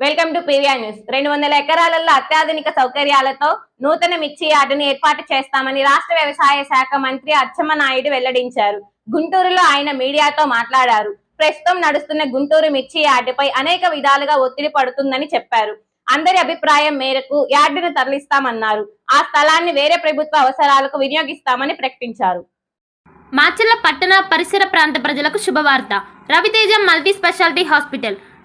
Welcome to PVR news రెండు వందల ఎకరాలలో అత్యాధునిక సౌకర్యాలతో నూతన మిర్చి యార్డును ఏర్పాటు చేస్తామని రాష్ట్ర వ్యవసాయ శాఖ మంత్రి అచ్చెమ్మ నాయుడు వెల్లడించారు. గుంటూరులో ఆయన మీడియాతో మాట్లాడారు. ప్రస్తుతం నడుస్తున్న గుంటూరు మిర్చి యార్డుపై అనేక విధాలుగా ఒత్తిడి పడుతుందని చెప్పారు. అందరి అభిప్రాయం మేరకు యార్డును తరలిస్తామన్నారు. ఆ స్థలాన్ని వేరే ప్రభుత్వ అవసరాలకు వినియోగిస్తామని ప్రకటించారు. మాచల్ల పట్టణ పరిసర ప్రాంత ప్రజలకు శుభవార్త. Raviteja multi speciality hospital.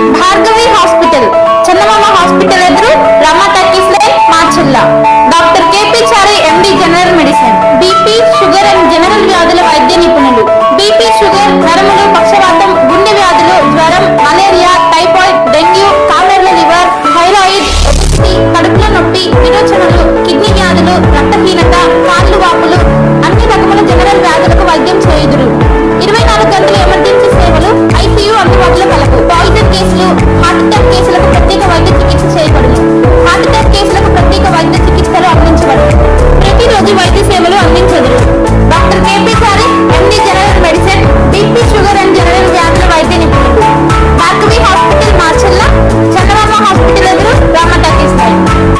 Hospital చందమామ